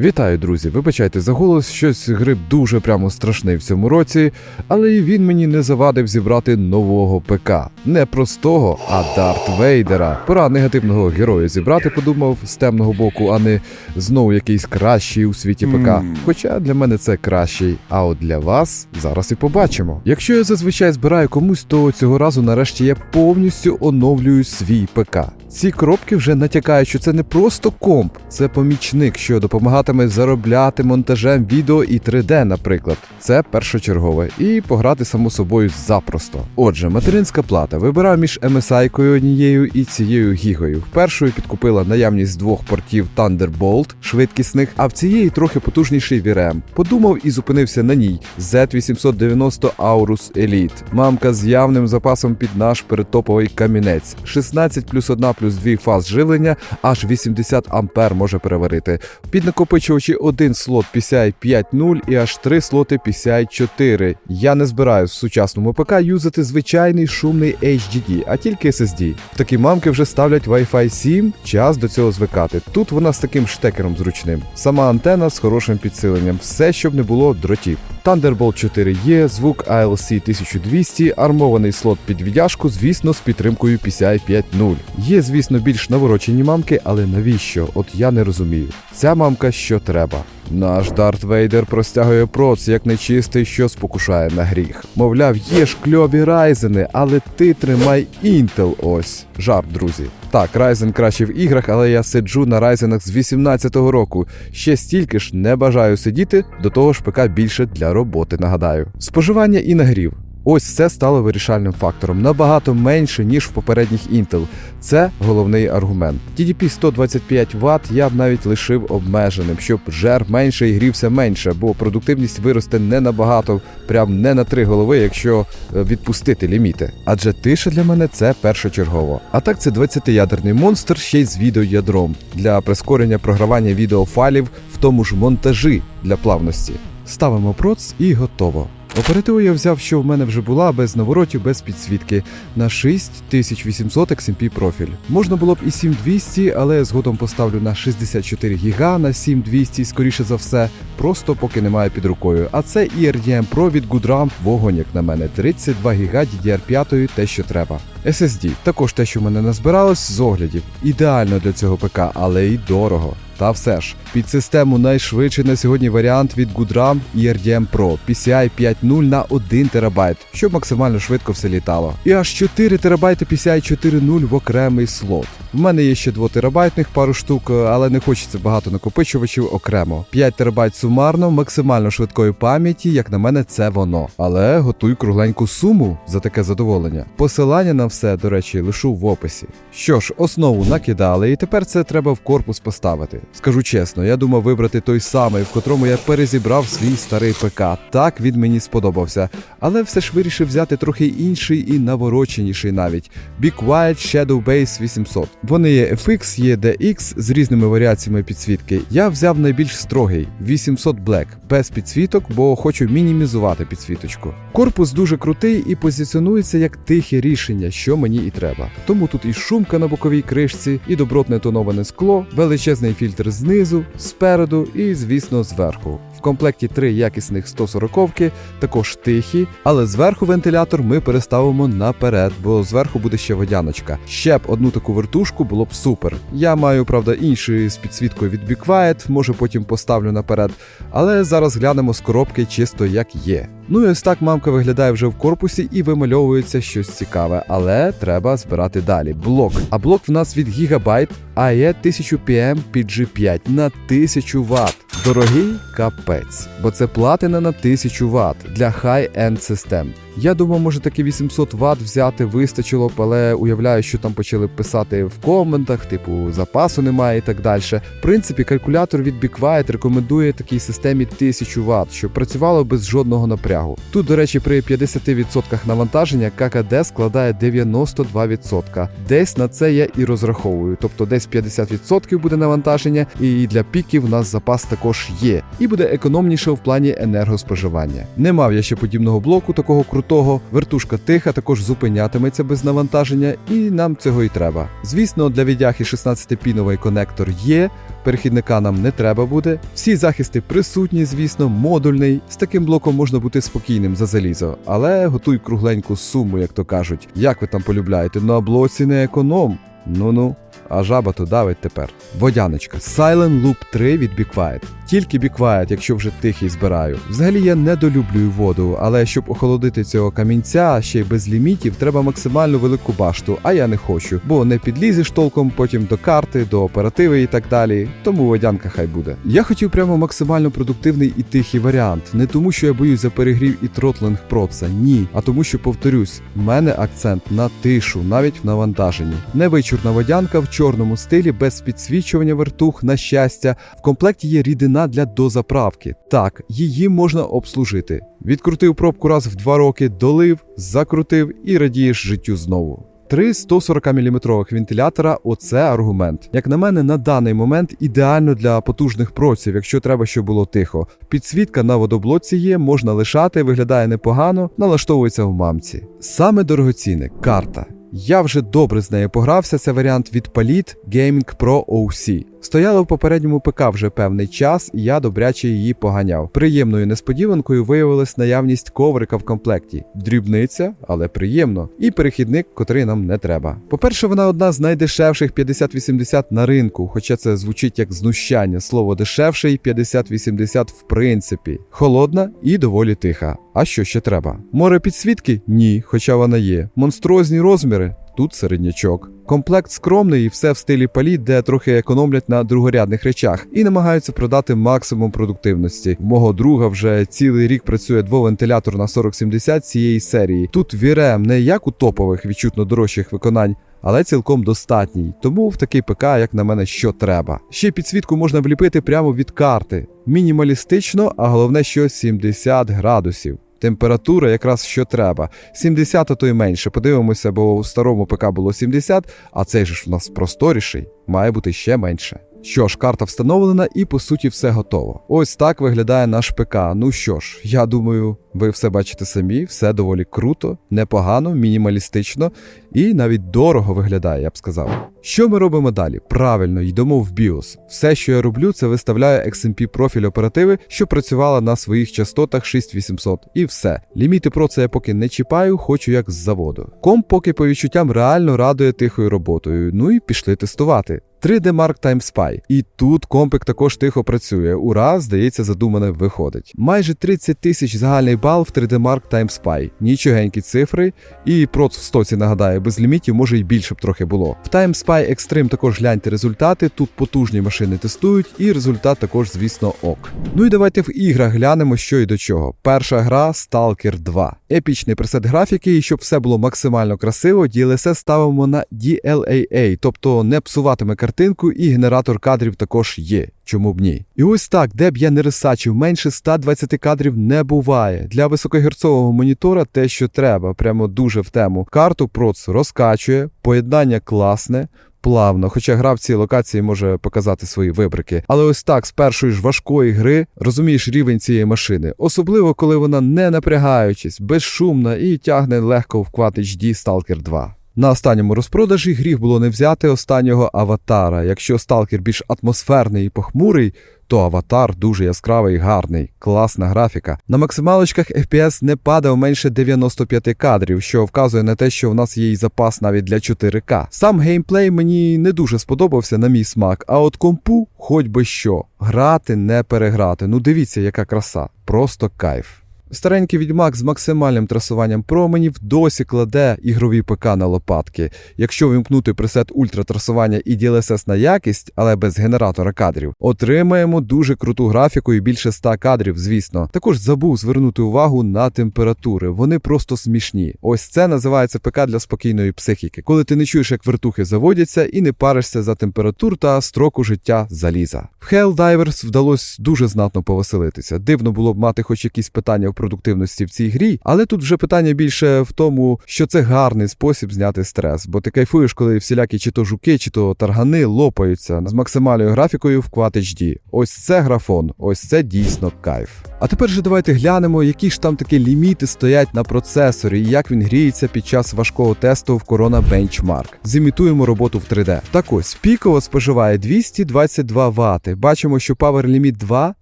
Вітаю, друзі! Вибачайте за голос, щось гриб дуже прямо страшний в цьому році, але і він мені не завадив зібрати нового ПК. Не простого, а Дарт Вейдера. Пора негативного героя зібрати, подумав з темного боку, а не знову якийсь кращий у світі ПК. Хоча для мене це кращий. А от для вас зараз і побачимо. Якщо я зазвичай збираю комусь, то цього разу нарешті я повністю оновлюю свій ПК. Ці коробки вже натякають, що це не просто комп, це помічник, що допомагатиме заробляти монтажем відео і 3D, наприклад. Це першочергове, і пограти само собою запросто. Отже, материнська плата вибирав між MSI-кою однією і цією гігою. В підкупила наявність двох портів Thunderbolt швидкісних, а в цієї трохи потужніший VRM. Подумав і зупинився на ній Z890 Aorus Elite. Мамка з явним запасом під наш передтоповий камінець. 16 плюс 1 плюс 2 фаз живлення, аж 80 ампер може переварити. Під накопичувачі один слот PCI 5.0 і аж три слоти PCI 4. Я не збираюсь в сучасному ПК юзати звичайний шумний HDD, а тільки SSD. В такі мамки вже ставлять Wi-Fi 7, час до цього звикати. Тут вона з таким штекером зручним. Сама антена з хорошим підсиленням, все, щоб не було дротів. Thunderbolt 4 є, звук ALC 1200, армований слот під віддяжку, звісно, з підтримкою PCI 5.0. Є, звісно, більш наворочені мамки, але навіщо? От я не розумію. Ця мамка що треба. Наш Дарт Вейдер простягує проц як нечистий, що спокушає на гріх. Мовляв, є ж кльові райзени, але ти тримай Intel ось. Жарт, друзі. Так, Ryzen краще в іграх, але я сиджу на Ryzen з 18-го року. Ще стільки ж не бажаю сидіти, до того ж ПК більше для роботи, нагадаю. Споживання і нагрів. Ось це стало вирішальним фактором набагато менше, ніж в попередніх Intel. Це головний аргумент. TDP 125 Вт я б навіть лишив обмеженим, щоб жер менше і грівся менше, бо продуктивність виросте не набагато, прям не на три голови, якщо е, відпустити ліміти. Адже тиша для мене це першочергово. А так це 20-ядерний монстр ще й з відеоядром для прискорення програвання відеофайлів в тому ж монтажі для плавності. Ставимо проц і готово. Оперативу я взяв, що в мене вже була, без наворотів, без підсвітки, на 6800 XMP профіль. Можна було б і 7200, але згодом поставлю на 64 ГБ, на 7200, скоріше за все, просто поки немає під рукою. А це і RDM Pro від Goodram, вогонь, як на мене, 32 ГБ DDR5, те, що треба. SSD, також те, що в мене назбиралось з оглядів. Ідеально для цього ПК, але й дорого. Та все ж, під систему найшвидший на сьогодні варіант від Goodram і RDM Pro PCI 5.0 на 1 ТБ, щоб максимально швидко все літало. І аж 4 ТБ PCI 4.0 в окремий слот. В мене є ще 2 терабайтних пару штук, але не хочеться багато накопичувачів окремо. 5 ТБ сумарно, максимально швидкої пам'яті, як на мене, це воно. Але готуй кругленьку суму за таке задоволення. Посилання на все, до речі, лишу в описі. Що ж, основу накидали, і тепер це треба в корпус поставити. Скажу чесно, я думав вибрати той самий, в котрому я перезібрав свій старий ПК. Так він мені сподобався, але все ж вирішив взяти трохи інший і навороченіший навіть. Be Quiet Shadow Base 800. Вони є FX, є DX з різними варіаціями підсвітки. Я взяв найбільш строгий 800 Black, без підсвіток, бо хочу мінімізувати підсвіточку. Корпус дуже крутий і позиціонується як тихе рішення, що мені і треба. Тому тут і шумка на боковій кришці, і добротне тоноване скло, величезний фільтр знизу, спереду і, звісно, зверху. В комплекті три якісних 140-ки, також тихі, але зверху вентилятор ми переставимо наперед, бо зверху буде ще водяночка. Ще б одну таку вертушку було б супер. Я маю, правда, інший з підсвіткою від Be Quiet, може потім поставлю наперед, але зараз глянемо з коробки чисто як є. Ну і ось так мамка виглядає вже в корпусі і вимальовується щось цікаве, але треба збирати далі. Блок. А блок в нас від Gigabyte AE 1000 PM PG5 на 1000 Вт. Дорогий капець, бо це платина на 1000 Вт для high-end систем. Я думав, може таки 800 Вт взяти вистачило б, але уявляю, що там почали писати в коментах, типу запасу немає і так далі. В принципі, калькулятор від Be Quiet рекомендує такій системі 1000 Вт, щоб працювало без жодного напрягу. Тут, до речі, при 50% навантаження ККД складає 92%. Десь на це я і розраховую. Тобто десь 50% буде навантаження, і для піків у нас запас також є, і буде економніше в плані енергоспоживання. Не мав я ще подібного блоку, такого крутого. Вертушка тиха також зупинятиметься без навантаження, і нам цього і треба. Звісно, для відяхи 16-піновий конектор є. Перехідника нам не треба буде. Всі захисти присутні, звісно, модульний. З таким блоком можна бути спокійним за залізо, але готуй кругленьку суму, як то кажуть. Як ви там полюбляєте? На блоці не економ. Ну-ну, а жаба то давить тепер. Водяночка. Silent Loop 3 від Be Quiet. Тільки Be Quiet, якщо вже тихий збираю. Взагалі я недолюблюю воду, але щоб охолодити цього камінця ще й без лімітів, треба максимально велику башту, а я не хочу, бо не підлізеш толком потім до карти, до оперативи і так далі. Тому водянка хай буде. Я хотів прямо максимально продуктивний і тихий варіант. Не тому, що я боюсь за перегрів і тротлинг проца, ні, а тому, що повторюсь, в мене акцент на тишу, навіть в навантаженні. Невичурна водянка в чорному стилі без підсвічування вертух, на щастя. В комплекті є рідина для дозаправки. Так, її можна обслужити. Відкрутив пробку раз в два роки, долив, закрутив і радієш життю знову. Три 140 мм вентилятора оце аргумент. Як на мене, на даний момент ідеально для потужних проців, якщо треба, щоб було тихо. Підсвітка на водоблоці є, можна лишати, виглядає непогано, налаштовується в мамці. Саме дорогоцінне карта. Я вже добре з нею погрався. Це варіант від Palit Gaming Pro OC. Стояла в попередньому ПК вже певний час, і я добряче її поганяв. Приємною несподіванкою виявилась наявність коврика в комплекті. Дрібниця, але приємно. І перехідник, котрий нам не треба. По-перше, вона одна з найдешевших 50-80 на ринку, хоча це звучить як знущання. Слово дешевше і 50-80 в принципі. Холодна і доволі тиха. А що ще треба? Море підсвітки? Ні, хоча вона є. Монструозні розміри. Тут середнячок. Комплект скромний і все в стилі паліт, де трохи економлять на другорядних речах і намагаються продати максимум продуктивності. Мого друга вже цілий рік працює двовентилятор на 4070 цієї серії. Тут вірем не як у топових відчутно дорожчих виконань. Але цілком достатній, тому в такий ПК, як на мене, що треба. Ще підсвітку можна вліпити прямо від карти. Мінімалістично, а головне, що 70 градусів. Температура якраз що треба. 70, а то й менше. Подивимося, бо у старому ПК було 70, а цей же ж в нас просторіший, має бути ще менше. Що ж, карта встановлена і по суті все готово. Ось так виглядає наш ПК. Ну що ж, я думаю, ви все бачите самі, все доволі круто, непогано, мінімалістично і навіть дорого виглядає, я б сказав. Що ми робимо далі? Правильно, йдемо в BIOS. Все, що я роблю, це виставляю XMP профіль оперативи, що працювала на своїх частотах 6800. І все. Ліміти про це я поки не чіпаю, хочу як з заводу. Комп поки по відчуттям реально радує тихою роботою. Ну і пішли тестувати. 3D Mark Time Spy. І тут компик також тихо працює. Ура, здається, задумане виходить. Майже 30 тисяч загальний в 3D Mark Time Spy. Нічогенькі цифри. І проц в стоці нагадаю, без лімітів може й більше б трохи було. В Time Spy Extreme також гляньте результати. Тут потужні машини тестують, і результат також, звісно, ок. Ну і давайте в іграх глянемо, що і до чого. Перша гра Stalker 2. Епічний пресет графіки, і щоб все було максимально красиво, DLSS ставимо на DLAA, тобто не псуватиме картинку, і генератор кадрів також є. Чому б ні? І ось так, де б я не рисачив, менше 120 кадрів не буває. Для високогерцового монітора те, що треба, прямо дуже в тему. Карту проц розкачує, поєднання класне. Плавно, хоча гра в цій локації може показати свої вибрики. Але ось так, з першої ж важкої гри, розумієш рівень цієї машини, особливо коли вона не напрягаючись, безшумна і тягне легко в квад HD Stalker 2. На останньому розпродажі гріх було не взяти останнього аватара. Якщо сталкер більш атмосферний і похмурий, то аватар дуже яскравий і гарний, класна графіка. На максималочках FPS не падав менше 95 кадрів, що вказує на те, що в нас є і запас навіть для 4К. Сам геймплей мені не дуже сподобався на мій смак, а от компу хоч би що. Грати не переграти. Ну дивіться, яка краса, просто кайф. Старенький відьмак з максимальним трасуванням променів досі кладе ігрові ПК на лопатки. Якщо вимкнути пресет ультратрасування і DLSS на якість, але без генератора кадрів, отримаємо дуже круту графіку і більше 100 кадрів, звісно. Також забув звернути увагу на температури. Вони просто смішні. Ось це називається ПК для спокійної психіки, коли ти не чуєш, як вертухи заводяться, і не паришся за температур та строку життя заліза. В Helldivers вдалося дуже знатно повеселитися. Дивно було б мати хоч якісь питання в продуктивності в цій грі, але тут вже питання більше в тому, що це гарний спосіб зняти стрес, бо ти кайфуєш, коли всілякі чи то жуки, чи то таргани лопаються з максимальною графікою в Quad HD. Ось це графон, ось це дійсно кайф. А тепер же давайте глянемо, які ж там такі ліміти стоять на процесорі і як він гріється під час важкого тесту в Corona Benchmark. Зімітуємо роботу в 3D. Так ось, піково споживає 222 Вт. Бачимо, що Power Limit 2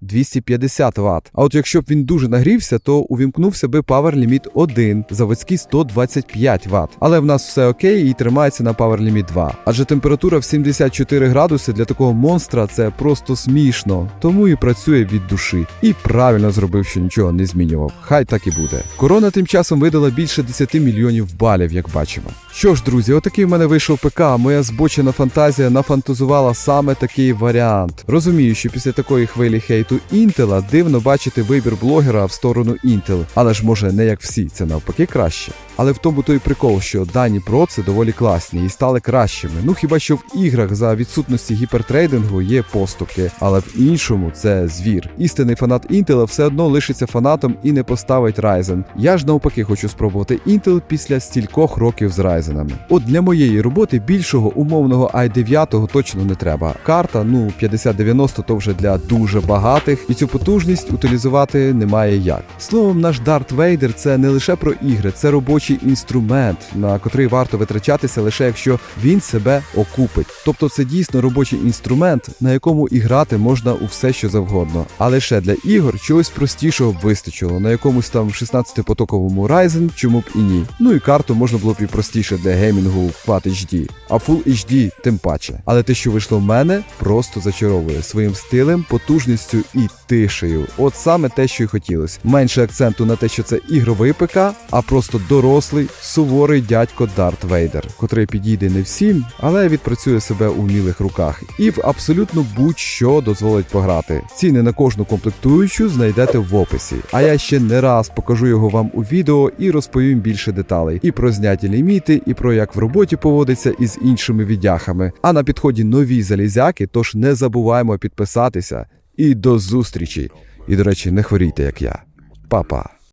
250 Вт. А от якщо б він дуже нагрівся, то увімкнувся би Power Limit 1, заводський 125 Вт. Але в нас все окей і тримається на Power Limit 2. Адже температура в 74 градуси для такого монстра це просто смішно. Тому і працює від душі. І правильно зробив, що нічого не змінював. Хай так і буде. Корона тим часом видала більше 10 мільйонів балів, як бачимо. Що ж, друзі, отакий в мене вийшов ПК. Моя збочена фантазія нафантазувала саме такий варіант. Розумію, що після такої хвилі хейту Інтела дивно бачити вибір блогера в сторону Intel, але ж може не як всі, це навпаки краще. Але в тому той прикол, що дані про це доволі класні і стали кращими. Ну хіба що в іграх за відсутності гіпертрейдингу є поступки, але в іншому це звір. Істинний фанат Intel все одно лишиться фанатом і не поставить Ryzen. Я ж навпаки хочу спробувати Intel після стількох років з Ryzen. От для моєї роботи більшого умовного i9 точно не треба. Карта, ну 5090 то вже для дуже багатих, і цю потужність утилізувати немає як. Словом, наш Дарт Вейдер це не лише про ігри, це робочий інструмент, на котрий варто витрачатися лише якщо він себе окупить. Тобто це дійсно робочий інструмент, на якому і грати можна у все, що завгодно. А лише для ігор чогось простішого б вистачило, на якомусь там 16-потоковому Ryzen, чому б і ні. Ну і карту можна було б і простіше для геймінгу в Quad HD, а Full HD тим паче. Але те, що вийшло в мене, просто зачаровує своїм стилем, потужністю і тишею. От саме те, що й хотілося. Менше акценту на те, що це ігровий ПК, а просто дорослий, суворий дядько Дарт Вейдер, котрий підійде не всім, але відпрацює себе у вмілих руках і в абсолютно будь-що дозволить пограти. Ціни на кожну комплектуючу знайдете в описі. А я ще не раз покажу його вам у відео і розповім більше деталей і про зняті ліміти, і про як в роботі поводиться із іншими віддяхами. А на підході нові залізяки, тож не забуваємо підписатися. І до зустрічі! І, до речі, не хворійте, як я. Па-па!